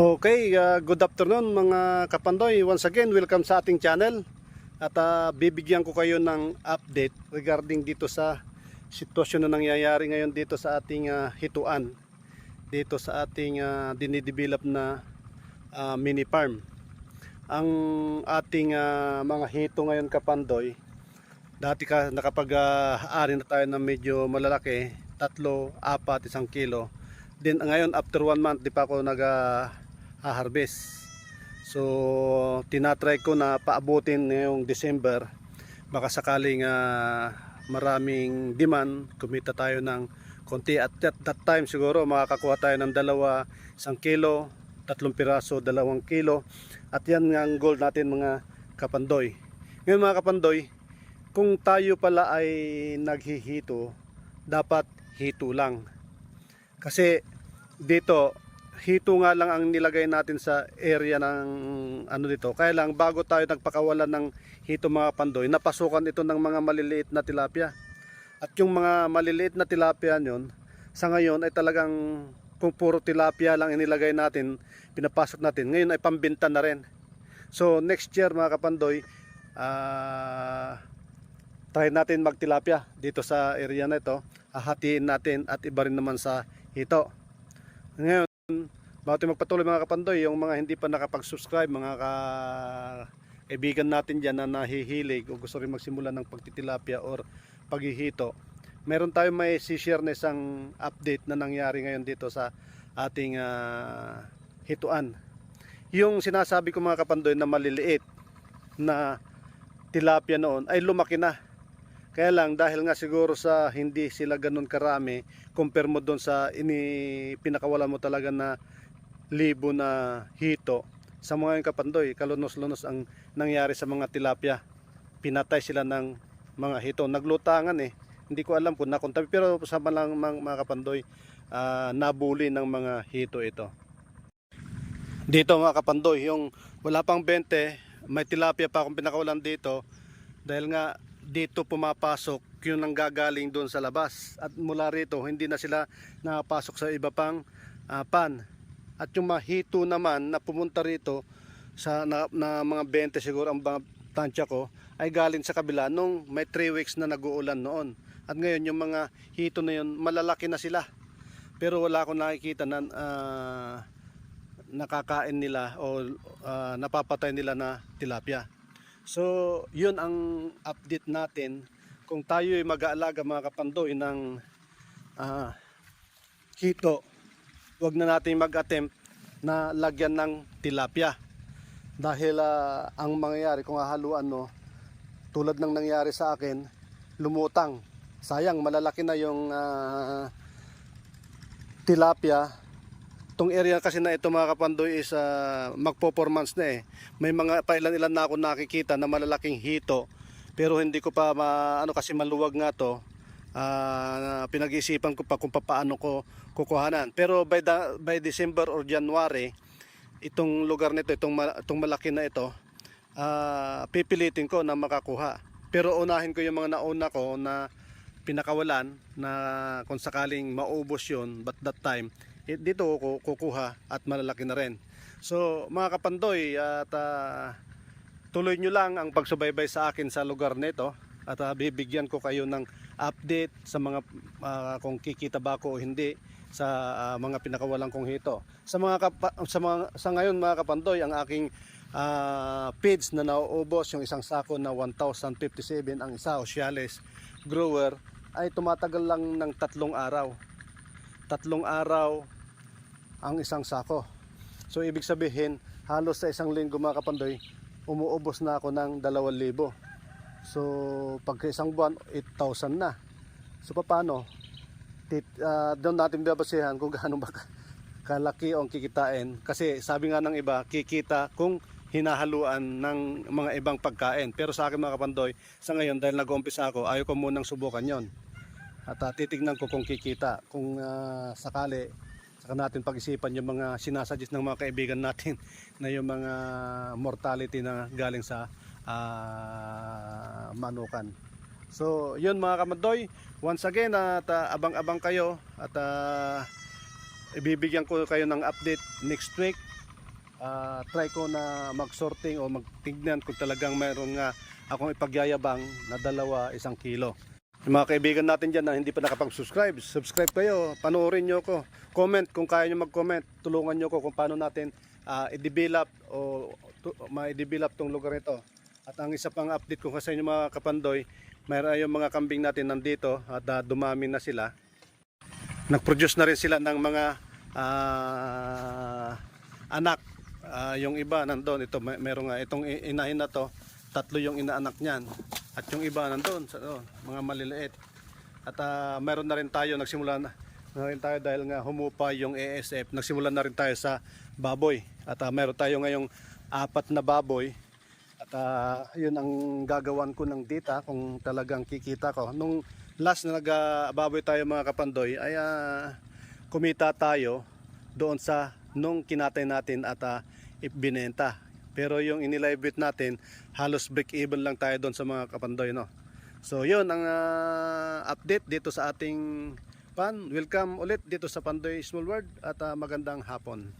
Okay, uh, good afternoon mga kapandoy. Once again, welcome sa ating channel. At uh, bibigyan ko kayo ng update regarding dito sa sitwasyon na nangyayari ngayon dito sa ating uh, hituan. Dito sa ating uh, dinidevelop na uh, mini farm. Ang ating uh, mga hito ngayon kapandoy, dati ka nakapag-aari na tayo ng medyo malalaki, tatlo, apat, isang kilo. Then ngayon after one month di pa ako nag uh, harvest. So tinatry ko na paabutin ngayong December. Baka sakaling uh, maraming demand, kumita tayo ng konti at that, that time siguro makakakuha tayo ng dalawa, isang kilo, tatlong piraso, dalawang kilo. At yan nga ang goal natin mga kapandoy. Ngayon mga kapandoy, kung tayo pala ay naghihito, dapat hito lang. Kasi dito, hito nga lang ang nilagay natin sa area ng ano dito. Kaya lang bago tayo nagpakawalan ng hito mga pandoy, napasukan ito ng mga maliliit na tilapia. At yung mga maliliit na tilapia nyon, sa ngayon ay talagang kung puro tilapia lang inilagay natin, pinapasok natin, ngayon ay pambinta na rin. So next year mga kapandoy, ah try natin magtilapia dito sa area na ito. Hahatiin natin at iba rin naman sa hito. Ngayon, bago tayo magpatuloy mga kapandoy, yung mga hindi pa nakapag-subscribe, mga ka kaibigan natin dyan na nahihilig o gusto rin magsimula ng pagtitilapia or paghihito, meron tayong may share na isang update na nangyari ngayon dito sa ating ah, hituan. Yung sinasabi ko mga kapandoy na maliliit na tilapia noon ay lumaki na. Kaya lang dahil nga siguro sa hindi sila ganun karami, compare mo doon sa ini pinakawalan mo talaga na libo na hito. Sa mga yung kapandoy, kalunos-lunos ang nangyari sa mga tilapia. Pinatay sila ng mga hito. Naglutangan eh. Hindi ko alam kung nakuntabi. Pero sa lang mga, mga kapandoy, ah, nabuli ng mga hito ito. Dito mga kapandoy, yung wala pang 20, may tilapia pa akong pinakawalan dito. Dahil nga dito pumapasok yung nanggagaling doon sa labas. At mula rito hindi na sila nakapasok sa iba pang ah, pan. At yung mahito naman na pumunta rito sa na, na mga 20 siguro ang mga tansya ko ay galing sa kabila nung may 3 weeks na nag-uulan noon. At ngayon yung mga hito na yun malalaki na sila. Pero wala akong nakikita na ah, nakakain nila o ah, napapatay nila na tilapia So, yun ang update natin. Kung tayo ay mag-aalaga mga kapandoy ng ah, hito, wag na natin mag-attempt na lagyan ng tilapia. Dahil ah, ang mangyayari kung hahaluan no, tulad ng nangyari sa akin, lumutang. Sayang, malalaki na yung ah, tilapia Itong area kasi na ito mga kapandoy is uh, magpo-performance na eh. May mga pailan-ilan na ako nakikita na malalaking hito. Pero hindi ko pa ma, ano kasi maluwag nga to. Ah, pinag-iisipan ko pa kung paano ko kukuhanan. Pero by, the, by December or January, itong lugar nito, itong, itong malaki na ito, ah, pipilitin ko na makakuha. Pero unahin ko yung mga nauna ko na pinakawalan na kung sakaling maubos yun, but that time, dito ko kukuha at malalaki na rin. So mga kapandoy at ah, tuloy nyo lang ang pagsubaybay sa akin sa lugar nito at ah, bibigyan ko kayo ng update sa mga ah, kung kikita ba ako o hindi sa ah, mga pinakawalan kong hito. Sa mga sa mga sa ngayon mga kapandoy ang aking ah, feeds na nauubos yung isang sako na 1057 ang isa o Ciales grower ay tumatagal lang ng tatlong araw tatlong araw ang isang sako. So ibig sabihin, halos sa isang linggo mga kapandoy, umuubos na ako ng 2,000. So pagka isang buwan, 8,000 na. So paano? Tit, ah, doon natin babasihan kung gaano ba ka- kalaki ang kikitain. Kasi sabi nga ng iba, kikita kung hinahaluan ng mga ibang pagkain. Pero sa akin mga kapandoy, sa ngayon dahil nag-uumpisa ako, ayaw ko munang subukan yon at uh, titignan ko kung kikita kung ah, sakali saka natin pag-isipan yung mga sinasuggest ng mga kaibigan natin na yung mga mortality na galing sa ah, manukan so yun mga kamadoy once again at ah, abang-abang kayo at ah, ibibigyan ko kayo ng update next week ah, try ko na mag-sorting o magtignan kung talagang mayroon nga akong ipagyayabang na dalawa isang kilo. Yung mga kaibigan natin dyan na hindi pa nakapag-subscribe, subscribe kayo, panoorin nyo ko. Comment kung kaya nyo mag-comment, tulungan nyo ko kung paano natin ah, i-develop o tu- ma-develop tong lugar ito. At ang isa pang update ko sa inyo mga kapandoy, mayroon yung mga kambing natin nandito at ah, dumami na sila. Nag-produce na rin sila ng mga ah, anak. Ah, yung iba nandun, ito may, meron nga itong inahin na to, tatlo yung inaanak niyan. At yung iba nandun, sa, oh, mga maliliit. At ah, meron na rin tayo, nagsimula na, rin tayo dahil nga humupa yung ASF, nagsimula na rin tayo sa baboy. At ah, meron tayo ngayong apat na baboy. At ah, yun ang gagawan ko ng data kung talagang kikita ko. Nung last na nag-baboy tayo mga kapandoy ay ah, kumita tayo doon sa nung kinatay natin at ah, ibinenta. Pero yung inilibit natin, halos break even lang tayo doon sa mga kapandoy. No? So yun ang ah, update dito sa ating pan. Welcome ulit dito sa Pandoy Small World at ah, magandang hapon.